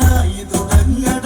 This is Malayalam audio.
നന്നായി തുടങ്ങണം